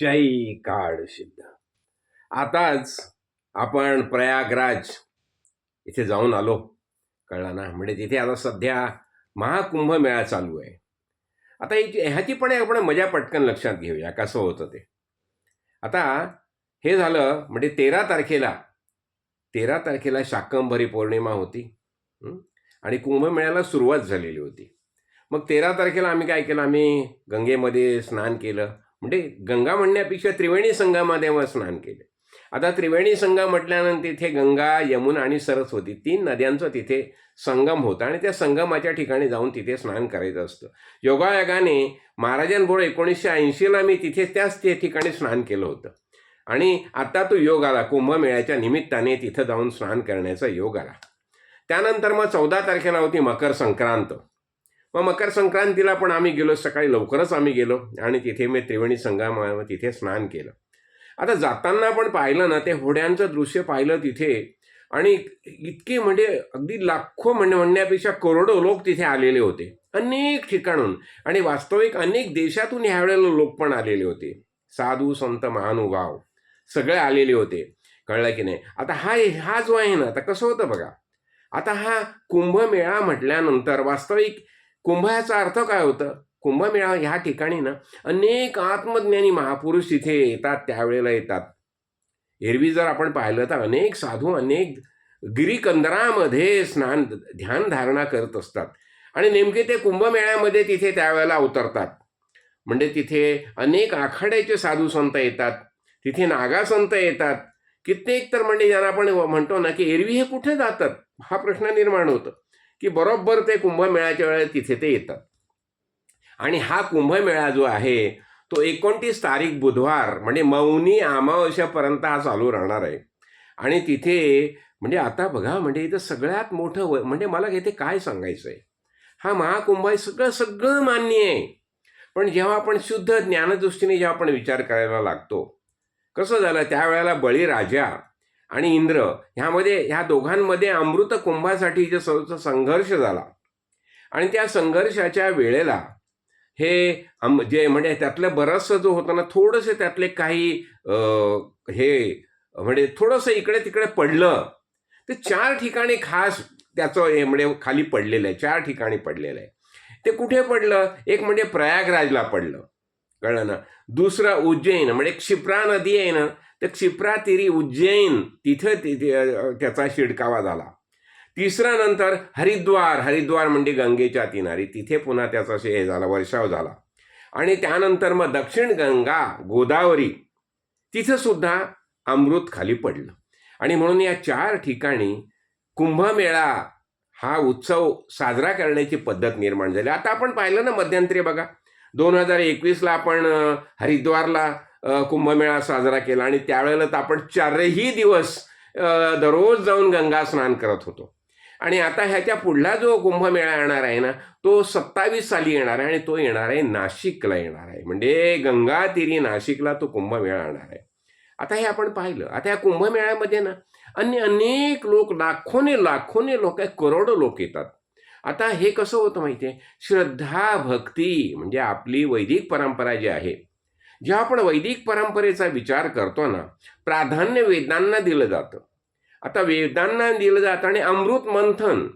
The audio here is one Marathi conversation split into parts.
जय काळ सिद्ध. आताच आपण प्रयागराज इथे जाऊन आलो. कळला ना? म्हणजे तिथे आता सध्या महाकुंभ मेळा चालू आहे. आता ह्याची पण आपण मजा पटकन लक्षात घेऊया कसं होतं ते. आता हे झालं म्हणजे तेरा तारखेला तेरा तारखेला शाकंभरी पौर्णिमा होती आणि कुंभमेळ्याला सुरुवात झालेली होती. मग तेरा तारखेला आम्ही काय केलं? आम्ही गंगेमध्ये स्नान केलं. म्हणजे गंगा म्हणण्यापेक्षा त्रिवेणी संगमामध्ये स्नान केले. आता त्रिवेणी संगम म्हटल्यानंतर तिथे गंगा यमुना आणि सरस्वती तीन नद्यांचा तिथे संगम होता आणि त्या संगमाच्या ठिकाणी जाऊन तिथे स्नान करायचं असतं. योगायोगाने महाराजांबरोबर एकोणीसशे ऐंशीला मी तिथे त्याच ते ठिकाणी स्नान केलं होतं. आणि आता तो योग आला कुंभमेळ्याच्या निमित्ताने तिथं जाऊन स्नान करण्याचा योग आला. त्यानंतर मग चौदा तारखेला होती मकर संक्रांत. मग मकर संक्रांतीला पण आम्ही गेलो सकाळी लवकरच आम्ही गेलो आणि तिथे मी त्रिवेणी संगमावर तिथे स्नान केलं. आता जाताना पण पाहिलं ना ते होड्यांचं दृश्य पाहिलं तिथे आणि इतके म्हणजे अगदी लाखो म्हण म्हणण्यापेक्षा करोडो लोक तिथे आलेले होते अनेक ठिकाणून आणि वास्तविक अनेक देशातून ह्यावेळेला लोक पण आलेले होते. साधू संत महानुभाव सगळे आलेले होते कळलं की नाही? आता हा हा जो आहे ना आता कसं होतं बघा? आता हा कुंभमेळा म्हटल्यानंतर वास्तविक कुंभाचा अर्थ काय होतं? कुंभमेळा ह्या ठिकाणी ना अनेक आत्मज्ञानी महापुरुष तिथे येतात त्यावेळेला येतात. एरवी जर आपण पाहिलं तर अनेक साधू अनेक गिरीकंदरामध्ये स्नान ध्यान धारणा करत असतात. आणि नेमके ते कुंभमेळ्यामध्ये तिथे त्यावेळेला अवतरतात म्हणजे तिथे अनेक आखाड्याचे साधू संत येतात तिथे नागा संत येतात. कित्येक तर म्हणजे ज्यांना आपण म्हणतो ना की एरवी हे कुठे जातात? हा प्रश्न निर्माण होतो. की बरोबर ते कुंभमेळ्याच्या वेळेला तिथे ते येतात. आणि हा कुंभमेळा जो आहे तो एकोणतीस तारीख बुधवार म्हणजे मौनी अमावस्यापर्यंत हा चालू राहणार आहे. आणि तिथे म्हणजे आता बघा म्हणजे इथं सगळ्यात मोठं व म्हणजे मला इथे काय सांगायचं आहे हा महाकुंभ आहे सगळं सगळं मान्य आहे. पण जेव्हा आपण शुद्ध ज्ञानदृष्टीने जेव्हा आपण विचार करायला लागतो कसं झालं त्यावेळेला बळीराजा आणि इंद्र ह्यामध्ये ह्या दोघांमध्ये अमृत कुंभासाठी जे संघर्ष झाला. आणि त्या संघर्षाच्या वेळेला हे अम जे म्हणजे त्यातलं बरंचसं जो होतं ना थोडंसं त्यातले काही अं, हे म्हणजे थोडंसं इकडे तिकडे पडलं. ते चार ठिकाणी खास त्याचं हे म्हणजे खाली पडलेलं आहे चार ठिकाणी पडलेलं आहे. ते कुठे पडलं? एक म्हणजे प्रयागराजला पडलं. कळलं ना? दुसरं उज्जैन म्हणजे क्षिप्रा नदी आहे ना तर क्षिप्रातिरी उज्जैन तिथं तिथे त्याचा शिडकावा झाला. तिसरा नंतर हरिद्वार हरिद्वार म्हणजे गंगेच्या किनारी. तिथे पुन्हा त्याचा हे झाला वर्षाव झाला. आणि त्यानंतर मग दक्षिण गंगा गोदावरी तिथं सुद्धा अमृत खाली पडलं. आणि म्हणून या चार ठिकाणी कुंभमेळा हा उत्सव साजरा करण्याची पद्धत निर्माण झाली. आता आपण पाहिलं ना मध्यंतरी बघा. दोन हजार एकवीसला आपण हरिद्वारला कुंभमेळा साजरा केला आणि त्यावेळेला तर आपण चारही दिवस दररोज जाऊन गंगा स्नान करत होतो. आणि आता ह्याच्या पुढला जो कुंभमेळा येणार आहे ना तो सत्तावीस साली येणार आहे आणि तो येणार आहे नाशिकला येणार आहे. म्हणजे गंगातिरी नाशिकला तो कुंभमेळा येणार आहे. आता हे आपण पाहिलं. आता या कुंभमेळ्यामध्ये ना अन्य अनेक लोक लाखोने लाखोने लोक आहे करोडो लोक येतात. आता हे कसं होतं माहिती आहे श्रद्धा भक्ती म्हणजे आपली वैदिक परंपरा जी आहे जेव्हा आपण वैदिक परंपरेचा विचार करतो ना प्राधान्य वेदांना दिलं जातं. आता वेदांना दिलं जातं आणि अमृत मंथन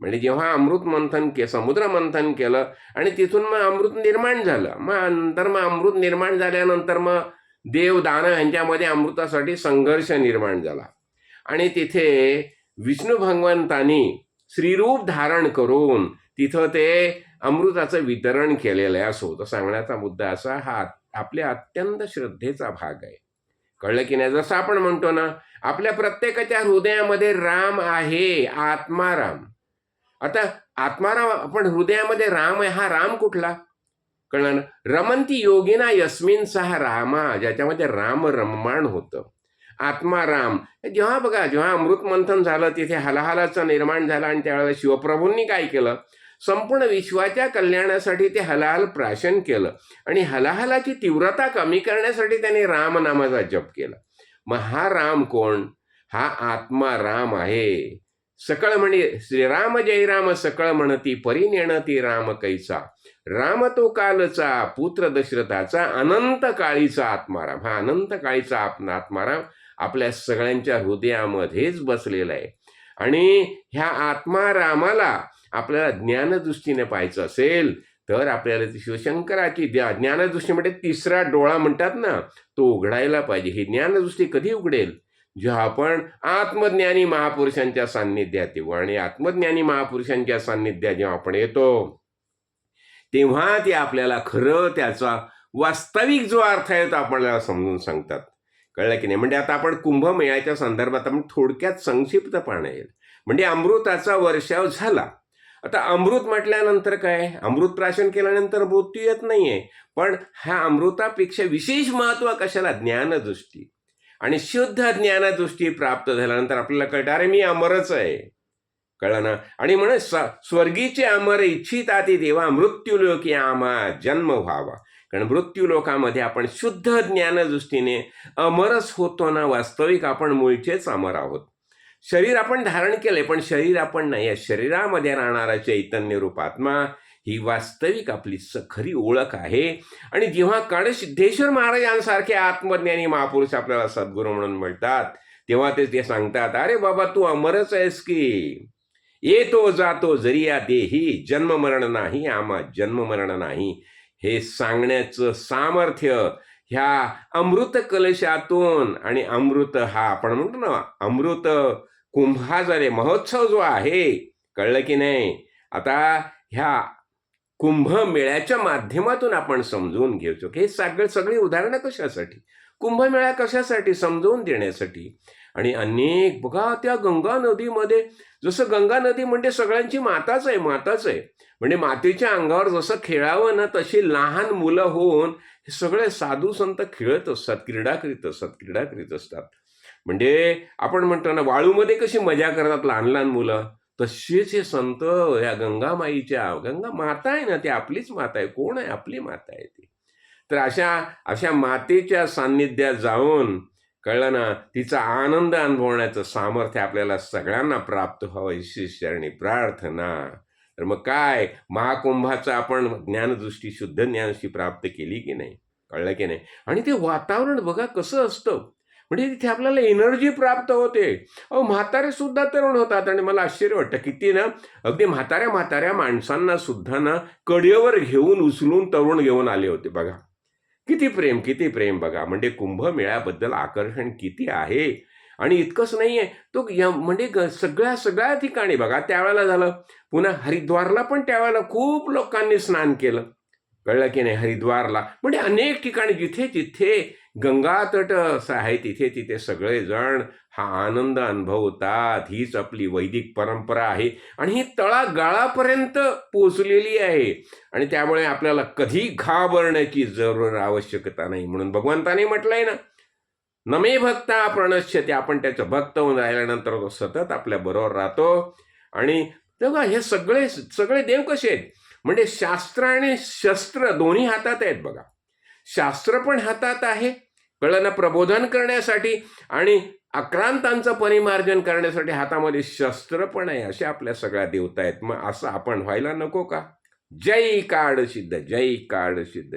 म्हणजे जेव्हा अमृत मंथन के समुद्र मंथन केलं आणि तिथून मग अमृत निर्माण झालं. मग नंतर मग अमृत निर्माण झाल्यानंतर मग देव दानव यांच्यामध्ये अमृतासाठी संघर्ष निर्माण झाला. आणि तिथे विष्णू भगवंतानी श्रीरूप धारण करून तिथं ते अमृताचं वितरण केलेलं आहे असो तर सांगण्याचा मुद्दा असा हा आपल्या अत्यंत श्रद्धेचा भाग आहे. कळलं की नाही? जसं आपण म्हणतो ना आपल्या प्रत्येकाच्या हृदयामध्ये राम आहे आत्माराम आता आत्माराम आपण हृदयामध्ये राम आहे हा राम कुठला? कळलं ना? रमंती योगिना यस्मिन सहा रामा ज्याच्यामध्ये राम रममाण होतं. आत्माराम जेव्हा बघा जेव्हा अमृत मंथन झालं तिथे हलाहलाचं निर्माण झालं आणि त्यावेळेला शिवप्रभूंनी काय केलं? संपूर्ण विश्वाच्या कल्याणासाठी ते हलाहल प्राशन केलं. आणि हलाहलाची तीव्रता कमी करण्यासाठी त्याने रामनामाचा जप केला. मग हा राम कोण? हा आत्मा राम आहे. सकळ म्हणे श्रीराम जय राम सकळ म्हणती परिनेणती राम कैसा. राम तो कालचा पुत्र दशरथाचा अनंत काळीचा आत्माराम. हा अनंत काळीचा आत्माराम आपल्या सगळ्यांच्या हृदयामध्येच बसलेला आहे. आणि ह्या आत्मारामाला आपल्याला ज्ञानदृष्टीने पाहायचं असेल तर आपल्याला ती शिवशंकराची द्या. ज्ञानदृष्टी म्हणजे तिसरा डोळा म्हणतात ना तो उघडायला पाहिजे. ही ज्ञानदृष्टी कधी उघडेल? जेव्हा आपण आत्मज्ञानी महापुरुषांच्या सान्निध्यात येऊ आणि आत्मज्ञानी महापुरुषांच्या सान्निध्यात जेव्हा आपण येतो तेव्हा ते आपल्याला खरं त्याचा वास्तविक जो अर्थ आहे तो आपल्याला समजून सांगतात. कळलं की नाही? म्हणजे आता आपण कुंभमेळ्याच्या संदर्भात आपण थोडक्यात संक्षिप्त पाहणं येईल. म्हणजे अमृताचा वर्षाव झाला. आता अमृत म्हटल्यानंतर काय? अमृत प्राशन केल्यानंतर मृत्यू येत नाहीये. पण ह्या अमृतापेक्षा विशेष महत्त्व कशाला? ज्ञानदृष्टी. आणि शुद्ध ज्ञानदृष्टी प्राप्त झाल्यानंतर आपल्याला कळतं अरे मी अमरच आहे. कळलं ना? आणि म्हणून स- स्वर्गीचे अमर इच्छिता ती देवा मृत्यूलोक या आमा जन्म व्हावा. कारण मृत्यूलोकामध्ये आपण शुद्ध ज्ञानदृष्टीने अमरच होतो ना? वास्तविक आपण मूळचेच अमर आहोत. शरीर आपण धारण केलंय पण शरीर आपण नाही. या शरीरामध्ये राहणारा चैतन्य रूपात्मा ही वास्तविक आपली स खरी ओळख आहे. आणि जेव्हा काळसिद्धेश्वर महाराजांसारखे आत्मज्ञानी महापुरुष आपल्याला सद्गुरू म्हणून म्हणतात तेव्हा ते ते सांगतात अरे बाबा तू अमरच आहेस की. येतो जातो जरी या देही. जन्म मरण नाही आमा जन्म मरण नाही. हे सांगण्याचं सामर्थ्य ह्या अमृत कलशातून आणि अमृत हा आपण म्हणतो ना अमृत कुंभाजरे महोत्सव जो आहे कळलं की नाही? आता ह्या कुंभमेळ्याच्या माध्यमातून आपण समजून घेऊ हे सगळं सगळी उदाहरणं कशासाठी? कुंभमेळा कशासाठी समजवून देण्यासाठी? आणि अनेक बघा त्या गंगा नदीमध्ये जसं गंगा नदी म्हणजे सगळ्यांची माताच आहे माताच आहे. म्हणजे मातेच्या अंगावर जसं खेळावं ना तशी लहान मुलं होऊन हे सगळे साधू संत खेळत असतात क्रीडा करीत असतात क्रीडा करीत असतात. म्हणजे आपण म्हणतो ना वाळूमध्ये कशी मजा करतात लहान लहान मुलं? तसेच हे संत या गंगामाईच्या गंगा माता आहे ना ती आपलीच माता आहे. कोण आहे? आपली माता आहे ती. तर अशा अशा मातेच्या सान्निध्यात जाऊन कळलं ना तिचा आनंद अनुभवण्याचं सामर्थ्य आपल्याला सगळ्यांना प्राप्त व्हावं अशी शरणी प्रार्थना. तर मग काय? महाकुंभाचं आपण ज्ञानदृष्टी शुद्ध ज्ञानशी प्राप्त केली की नाही? कळलं की नाही? आणि ते वातावरण बघा कसं असतं. म्हणजे तिथे आपल्याला एनर्जी प्राप्त होते. अहो म्हातारे सुद्धा तरुण होतात आणि मला आश्चर्य वाटतं किती ना अगदी म्हाताऱ्या म्हाताऱ्या माणसांना सुद्धा ना कडेवर घेऊन उचलून तरुण घेऊन आले होते बघा. किती प्रेम किती प्रेम बघा. म्हणजे कुंभमेळ्याबद्दल आकर्षण किती आहे. आणि इतकंच नाही आहे तो या म्हणजे ग- सगळ्या सगळ्या ठिकाणी बघा त्यावेळेला झालं. पुन्हा हरिद्वारला पण त्यावेळेला खूप लोकांनी स्नान केलं. कळलं की नाही हरिद्वारला. म्हणजे अनेक ठिकाणी जिथे जिथे गंगातट असं आहे तिथे तिथे सगळेजण हा आनंद अनुभवतात. हीच आपली वैदिक परंपरा आहे. आणि ही तळागाळापर्यंत पोचलेली आहे. आणि त्यामुळे आपल्याला कधी घाबरण्याची जरूर आवश्यकता नाही. म्हणून भगवंताने म्हटलंय ना नमे भक्ता प्रणश्यते. आपण त्याचं भक्त होऊन राहिल्यानंतर तो सतत आपल्या बरोबर राहतो. आणि तेव्हा हे सगळे सगळे देव कसे आहेत? म्हणजे शास्त्र आणि शस्त्र दोन्ही हातात आहेत बघा. शास्त्र पण हातात आहे. कळलं प्रबोधन करण्यासाठी आणि आक्रांतांचं परिमार्जन करण्यासाठी हातामध्ये शस्त्र पण आहे अशा आपल्या सगळ्या देवता आहेत मग असं आपण व्हायला नको का? जय काळ सिद्ध जय काळ सिद्ध